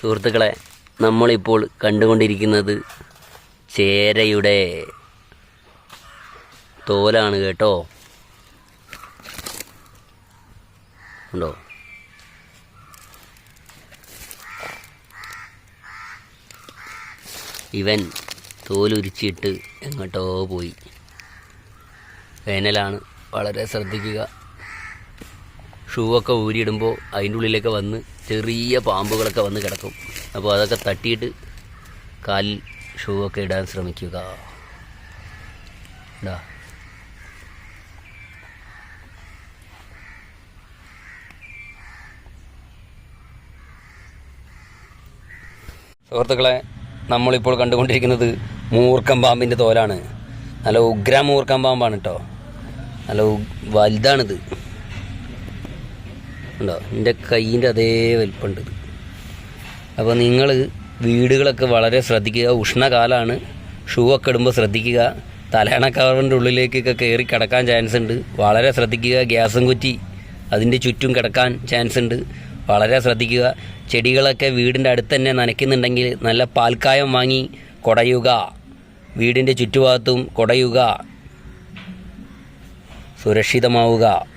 സുഹൃത്തുക്കളെ നമ്മളിപ്പോൾ കണ്ടുകൊണ്ടിരിക്കുന്നത് ചേരയുടെ തോലാണ് കേട്ടോ. ഉണ്ടോ? ഇവൻ തോലുരിച്ചിട്ട് എങ്ങോട്ടോ പോയി. വേനലാണ് വളരെ ശ്രദ്ധിക്കുക. ഷൂ ഒക്കെ ഊരിയിടുമ്പോൾ അതിന്റെ ഉള്ളിലൊക്കെ വന്ന് ചെറിയ പാമ്പുകളൊക്കെ വന്ന് കിടക്കും. അപ്പോൾ അതൊക്കെ തട്ടിയിട്ട് കാലിൽ ഷൂവൊക്കെ ഇടാൻ ശ്രമിക്കുക. ഇടാ സുഹൃത്തുക്കളെ നമ്മളിപ്പോൾ കണ്ടുകൊണ്ടിരിക്കുന്നത് മൂർക്കം പാമ്പിന്റെ തോലാണ്. നല്ല ഉഗ്ര മൂർക്കം പാമ്പാണ് കേട്ടോ നല്ല വലുതാണിത്. ഉണ്ടോ? എന്റെ കയ്യിന്റെ അതേ വലിപ്പമുണ്ട് അപ്പോൾ നിങ്ങൾ വീടുകളൊക്കെ വളരെ ശ്രദ്ധിക്കുക. ഉഷ്ണകാലമാണ് ഷൂ ഒക്കെ ഇടുമ്പോൾ ശ്രദ്ധിക്കുക. തലയണ കവറിന്റെ ഉള്ളിലേക്കൊക്കെ കയറി കിടക്കാൻ ചാൻസ് ഉണ്ട്. വളരെ ശ്രദ്ധിക്കുക. ഗ്യാസും കുറ്റി അതിന്റെ ചുറ്റും കിടക്കാൻ ചാൻസ് ഉണ്ട്. വളരെ ശ്രദ്ധിക്കുക. ചെടികളൊക്കെ വീടിന്റെ അടുത്ത് തന്നെ നനയ്ക്കുന്നുണ്ടെങ്കിൽ നല്ല പാൽക്കായം വാങ്ങി കുടയുക. വീടിന്റെ ചുറ്റുഭാഗത്തും കുടയുക. സുരക്ഷിതമാവുക.